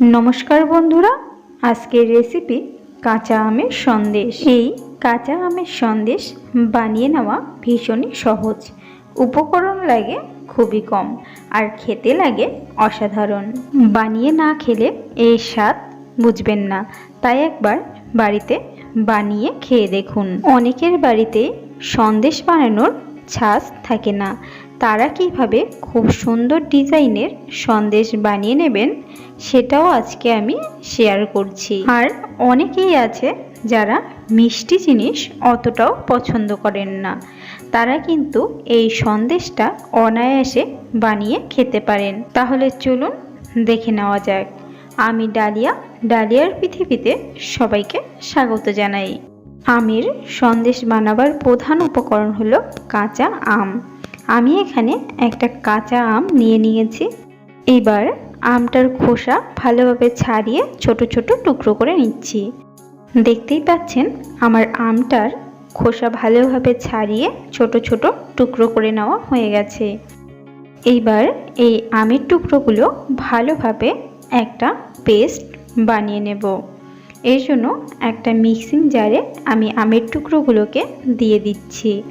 নমস্কার বন্ধুরা, আজকের রেসিপি কাঁচা আমের সন্দেশ। এই কাঁচা আমের সন্দেশ বানিয়ে নেওয়া ভীষণই সহজ। উপকরণ লাগে খুবই কম, আর খেতে লাগে অসাধারণ। বানিয়ে না খেলে এই স্বাদ বুঝবেন না, তাই একবার বাড়িতে বানিয়ে খেয়ে দেখুন। অনেকের বাড়িতে সন্দেশ বানানোর ছাঁচ থাকে না তারা কীভাবে খুব সুন্দর ডিজাইনের সন্দেশ বানিয়ে নেবেন সেটাও আজকে আমি শেয়ার করছি। আর অনেকেই আছে যারা মিষ্টি জিনিস অতটাও পছন্দ করেন না। তারা কিন্তু এই সন্দেশটা অনায়াসে বানিয়ে খেতে পারেন। তাহলে চলুন দেখে নেওয়া যাক। আমি ডালিয়া, ডালিয়ার পৃথিবীতে সবাইকে স্বাগত জানাই। আমের সন্দেশ বানাবার প্রধান উপকরণ হলো কাঁচা আম। আমি এখানে একটা কাঁচা আম নিয়ে নিয়েছি। এবার আমটার খোসা ভালোভাবে ছাড়িয়ে ছোট ছোট টুকরো করে নিচ্ছি। দেখতেই পাচ্ছেন, আমার আমটার খোসা ভালোভাবে ছাড়িয়ে ছোট ছোট টুকরো করে নেওয়া হয়ে গেছে। এইবার এই আমের টুকরোগুলো ভালোভাবে একটা পেস্ট বানিয়ে নেব। এর জন্য একটা মিক্সিং জারে আমি আমের টুকরোগুলোকে দিয়ে দিচ্ছি।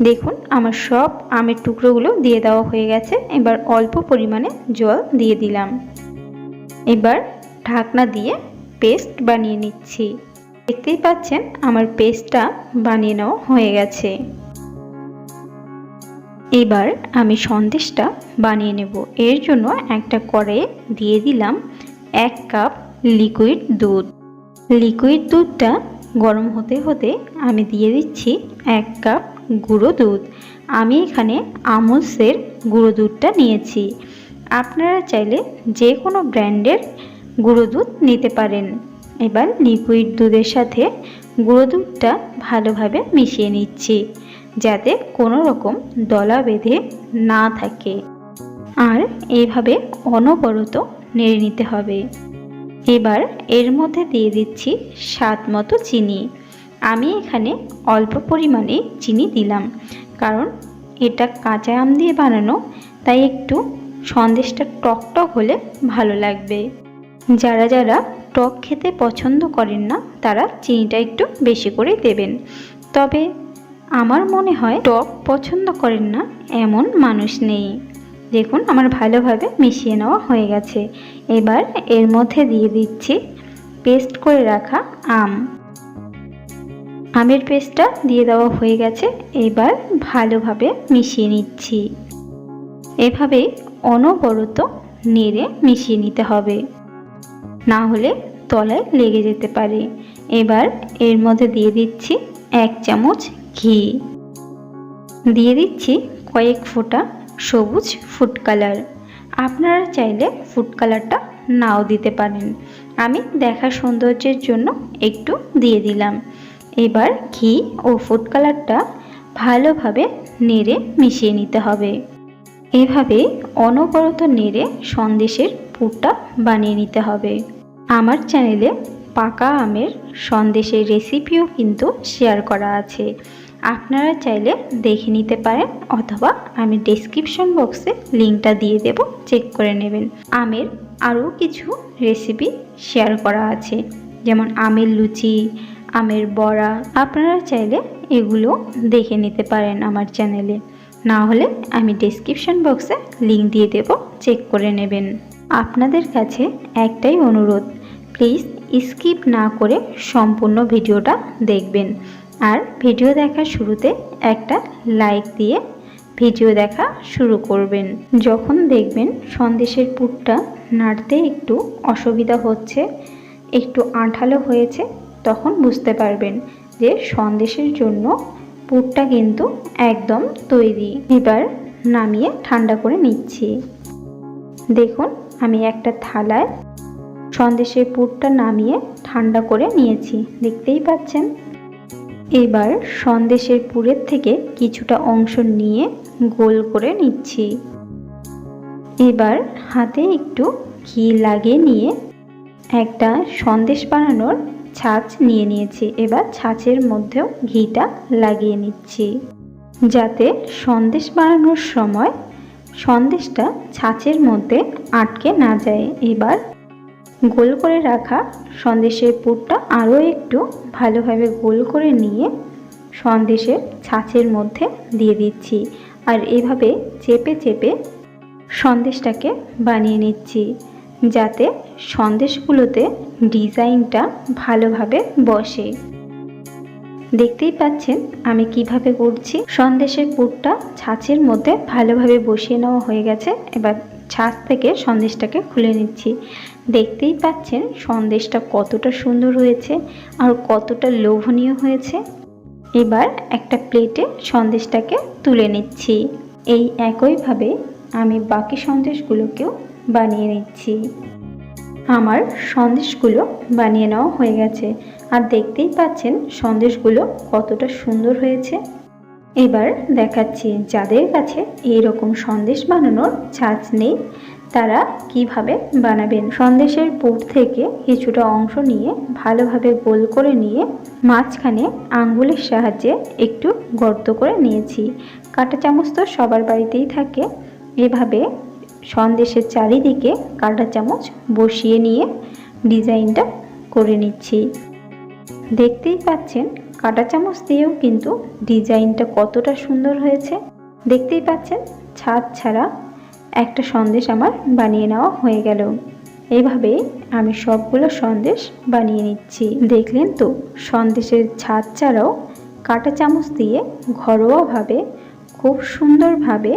দেখুন, আমার সব আমের টুকরোগুলো দিয়ে দেওয়া হয়ে গেছে। এবার অল্প পরিমাণে জল দিয়ে দিলাম। এবার ঢাকনা দিয়ে পেস্ট বানিয়ে নিচ্ছি। দেখতেই পাচ্ছেন, আমার পেস্টটা বানিয়ে নেওয়া হয়ে গেছে। এবার আমি সন্দেশটা বানিয়ে নেব। এর জন্য একটা কড়াইয়ে দিয়ে দিলাম এক কাপ লিকুইড দুধ। লিকুইড দুধটা গরম হতে হতে আমি দিয়ে দিচ্ছি এক কাপ গুঁড়ো দুধ আমি এখানে আমুলসের গুঁড়ো দুধটা নিয়েছি। আপনারা চাইলে যে কোনো ব্র্যান্ডের গুঁড়ো দুধ নিতে পারেন। এবার লিকুইড দুধের সাথে গুঁড়ো দুধটা ভালোভাবে মিশিয়ে নিচ্ছি, যাতে কোনো রকম দলা বেঁধে না থাকে। আর এইভাবে অনবরত নেড়ে নিতে হবে। এবার এর মধ্যে দিয়ে দিচ্ছি স্বাদ মতো চিনি। আমি এখানে অল্প পরিমাণে চিনি দিলাম। কারণ এটা কাঁচা আম দিয়ে বানানো, তাই একটু সন্দেশটা টক টক হলে ভালো লাগবে। যারা যারা টক খেতে পছন্দ করেন না, তারা চিনিটা একটু বেশি করে দেবেন। তবে আমার মনে হয় টক পছন্দ করেন না এমন মানুষ নেই। দেখুন, আমার ভালোভাবে মিশিয়ে নেওয়া হয়ে গেছে। এবার এর মধ্যে দিয়ে দিচ্ছি পেস্ট করে রাখা আম। আমের পেস্টটা দিয়ে দেওয়া হয়ে গেছে। এবার ভালোভাবে মিশিয়ে নিচ্ছি। এভাবে অনবরত নেড়ে মিশিয়ে নিতে হবে। না হলে তলায় লেগে যেতে পারে। এবার এর মধ্যে দিয়ে দিচ্ছি এক চামচ ঘি। দিয়ে দিচ্ছি কয়েক ফোঁটা সবুজ ফুড কালার। আপনারা চাইলে ফুড কালারটা নাও দিতে পারেন। আমি দেখা সৌন্দর্যের জন্য একটু দিয়ে দিলাম। এবার ঘি ও ফুড কালারটা ভালোভাবে নেড়ে মিশিয়ে নিতে হবে। এভাবে অনবরত নেড়ে সন্দেশের পুরটা বানিয়ে নিতে হবে। আমার চ্যানেলে পাকা আমের সন্দেশের রেসিপিও কিন্তু শেয়ার করা আছে। আপনারা চাইলে দেখে নিতে পারেন অথবা আমি ডেসক্রিপশন বক্সে লিঙ্কটা দিয়ে দেব চেক করে নেবেন। আমের আরও কিছু রেসিপি শেয়ার করা আছে। যেমন আমের লুচি আমের বড়া। আপনারা চাইলে এগুলো দেখে নিতে পারেন আমার চ্যানেলে। না হলে আমি ডেসক্রিপশন বক্সে লিঙ্ক দিয়ে দেব চেক করে নেবেন। আপনাদের কাছে একটাই অনুরোধ প্লিজ স্কিপ না করে সম্পূর্ণ ভিডিওটা দেখবেন। আর ভিডিও দেখার শুরুতে একটা লাইক দিয়ে ভিডিও দেখা শুরু করবেন। যখন দেখবেন সন্দেশের পুরটা নাড়তে একটু অসুবিধা হচ্ছে, একটু আঠালো হয়েছে তখন বুঝতে পারবেন যে সন্দেশের জন্য পুরটা কিন্তু একদম তৈরি। এবার নামিয়ে ঠান্ডা করে নিচ্ছি। দেখুন, আমি একটা থালায় সন্দেশের পুরটা নামিয়ে ঠান্ডা করে নিয়েছি। দেখতেই পাচ্ছেন? এবার সন্দেশের পুরের থেকে কিছুটা অংশ নিয়ে গোল করে নিচ্ছি। এবার হাতে একটু ঘি লাগিয়ে নিয়ে একটা সন্দেশ বানানোর ছাঁচ নিয়ে নিয়েছি। এবার ছাঁচের মধ্যেও ঘিটা লাগিয়ে নিচ্ছি। যাতে সন্দেশ বানানোর সময় সন্দেশটা ছাঁচের মধ্যে আটকে না যায়। এবার গোল করে রাখা সন্দেশের পুরটা আরও একটু ভালোভাবে গোল করে নিয়ে সন্দেশের ছাঁচের মধ্যে দিয়ে দিচ্ছি। আর এভাবে চেপে চেপে সন্দেশটাকে বানিয়ে নিচ্ছি। যাতে সন্দেশগুলোতে ডিজাইনটা ভালোভাবে বসে। দেখতেই পাচ্ছেন আমি কীভাবে করছি। সন্দেশের পুরটা ছাঁচের মধ্যে ভালোভাবে বসিয়ে নেওয়া হয়ে গেছে। এবার ছাঁচ থেকে সন্দেশটাকে খুলে নিচ্ছি। দেখতেই পাচ্ছেন সন্দেশটা কতটা সুন্দর হয়েছে আর কতটা লোভনীয় হয়েছে। এবার একটা প্লেটে সন্দেশটাকে তুলে নিচ্ছি। এই একইভাবে আমি বাকি সন্দেশগুলোকেও বানিয়ে নিচ্ছি। আমার সন্দেশগুলো বানিয়ে নেওয়া হয়ে গেছে। আর দেখতেই পাচ্ছেন সন্দেশগুলো কতটা সুন্দর হয়েছে। এবার দেখাচ্ছি যাদের কাছে এই রকম সন্দেশ বানানোর ছাঁচ নেই, তারা কীভাবে বানাবেন। সন্দেশের পুর থেকে কিছুটা অংশ নিয়ে ভালোভাবে গোল করে নিয়ে মাঝখানে আঙ্গুলের সাহায্যে একটু গর্ত করে নিয়েছি। কাঁটা চামচ তো সবার বাড়িতেই থাকে। এভাবে সন্দেশের চারিদিকে কাঁটা চামচ বসিয়ে নিয়ে ডিজাইনটা করে নিচ্ছি। দেখতেই পাচ্ছেন, কাঁটা চামচ দিয়েও কিন্তু ডিজাইনটা কতটা সুন্দর হয়েছে। দেখতেই পাচ্ছেন, ছাদ ছাড়া একটা সন্দেশ আমার বানিয়ে নেওয়া হয়ে গেল। এইভাবে আমি সবগুলো সন্দেশ বানিয়ে নিচ্ছি। দেখলেন তো, সন্দেশের ছাদ ছাড়াও কাঁটা চামচ দিয়ে ঘরোয়াভাবে খুব সুন্দরভাবে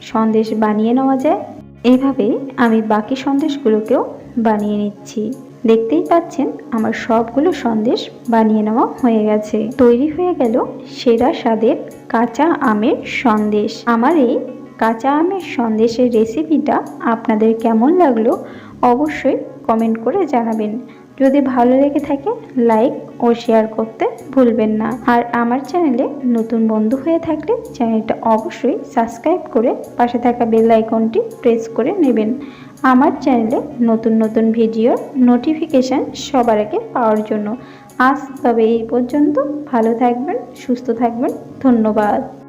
সন্দেশ বানিয়ে নেওয়া যায়। এইভাবে আমি বাকি সন্দেশগুলোকেও বানিয়ে নিচ্ছি। দেখতেই পাচ্ছেন, আমার সবগুলো সন্দেশ বানিয়ে নেওয়া হয়ে গেছে। তৈরি হয়ে গেল সেরা স্বাদের কাঁচা আমের সন্দেশ। আমার এই কাঁচা আমের সন্দেশের রেসিপিটা আপনাদের কেমন লাগল অবশ্যই কমেন্ট করে জানাবেন। যদি ভালো লেগে থাকে লাইক ও শেয়ার করতে ভুলবেন না। আর আমার চ্যানেলে নতুন বন্ধু হয়ে থাকলে চ্যানেলটা অবশ্যই সাবস্ক্রাইব করে পাশে থাকা বেল আইকনটি প্রেস করে নেবেন। আমার চ্যানেলে নতুন নতুন ভিডিওর নোটিফিকেশান সবার আগে পাওয়ার জন্য। আজ তবে এই পর্যন্ত ভালো থাকবেন, সুস্থ থাকবেন। ধন্যবাদ।